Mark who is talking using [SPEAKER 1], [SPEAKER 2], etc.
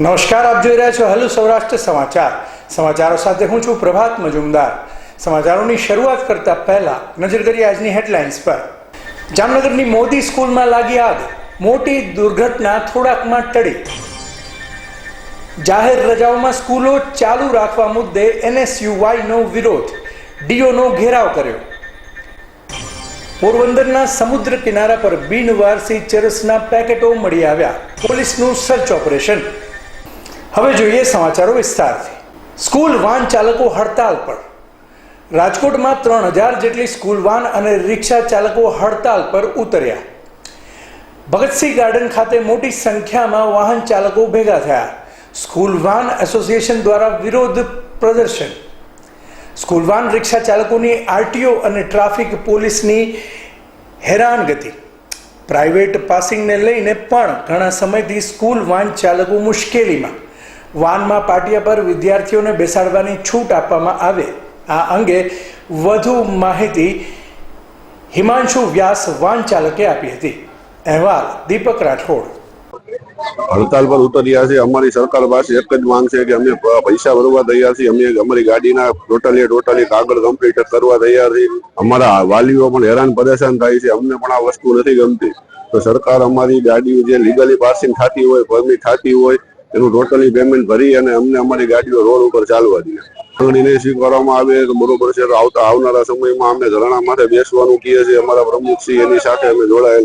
[SPEAKER 1] નમસ્કાર, આપ જોઈ રહ્યા છો હેલો સૌરાષ્ટ્ર સમાચાર. સમાચારો સાથે હું છું પ્રભાત મજુમદાર. સમાચારોની શરૂઆત કરતા પહેલા નજર કરીએ આજની હેડલાઇન્સ પર. જામનગરની મોદી સ્કૂલમાં લાગી આગ. મોટી દુર્ઘટના થોડાકમાં ટળી. જાહેર રજાઓમાં સ્કૂલો ચાલુ રાખવા મુદ્દે એનએસયુવાયનો વિરોધ. ડીઓનો ઘેરાવ કર્યો. પોરબંદરના સમુદ્ર કિનારા પર બિનવારસી ચરસના પેકેટો મળી આવ્યા. પોલીસનું સર્ચ ઓપરેશન. હવે જોઈએ સમાચારો વિસ્તારથી. સ્કૂલ વાન ચાલકો હડતાલ પર. રાજકોટમાં ત્રણ હજાર જેટલી સ્કૂલ વાન અને રિક્ષા ચાલકો હડતાલ પર ઉતર્યા. ભગતસિંહ ગાર્ડન ખાતે મોટી સંખ્યામાં વાહન ચાલકો ભેગા થયા. સ્કૂલ વાન એસોસિએશન દ્વારા વિરોધ પ્રદર્શન. સ્કૂલ વાન રિક્ષા ચાલકોની આરટીઓ અને ટ્રાફિક પોલીસની હેરાનગતિ. પ્રાઇવેટ પાસિંગને લઈને પણ ઘણા સમયથી સ્કૂલ વાન ચાલકો મુશ્કેલીમાં. વાનમાં પાટિયા પર વિદ્યાર્થીઓને બેસાડવાની છૂટ આપવામાં આવે. આ અંગે વધુ માહિતી હિમાંશુ વ્યાસ વાન ચાલકે આપી હતી. અહેવાલ દીપક રાઠોડ.
[SPEAKER 2] હડતાલ પર ઉતર્યા છે. અમારી સરકાર પાસે એક જ માંગ છે કે અમે પૈસા ભરવા તૈયાર છીએ. અમે અમારી ગાડીના ટોટલી ટોટલી કાગળ કમ્પ્લીટ કરવા તૈયાર છીએ. અમારા વાલીઓ પણ હેરાન પરેશાન થાય છે. અમને પણ આ વસ્તુ નથી ગમતી. તો સરકાર અમારી ગાડીઓ જે લીગલી પાસિંગ થતી હોય પરમિટ થતી હોય એનું ટોટલી પેમેન્ટ ભરી અને અમને અમારી ગાડીઓ રોડ ઉપર ચાલવા દઈએ માંગણીને સ્વીકારવામાં આવે તો બરોબર છે, આવતા આવનારા સમયમાં અમને ધરણા માટે બેસવાનું કહે છે અમારા પ્રમુખ શ્રી એની સાથે અમે જોડાયેલા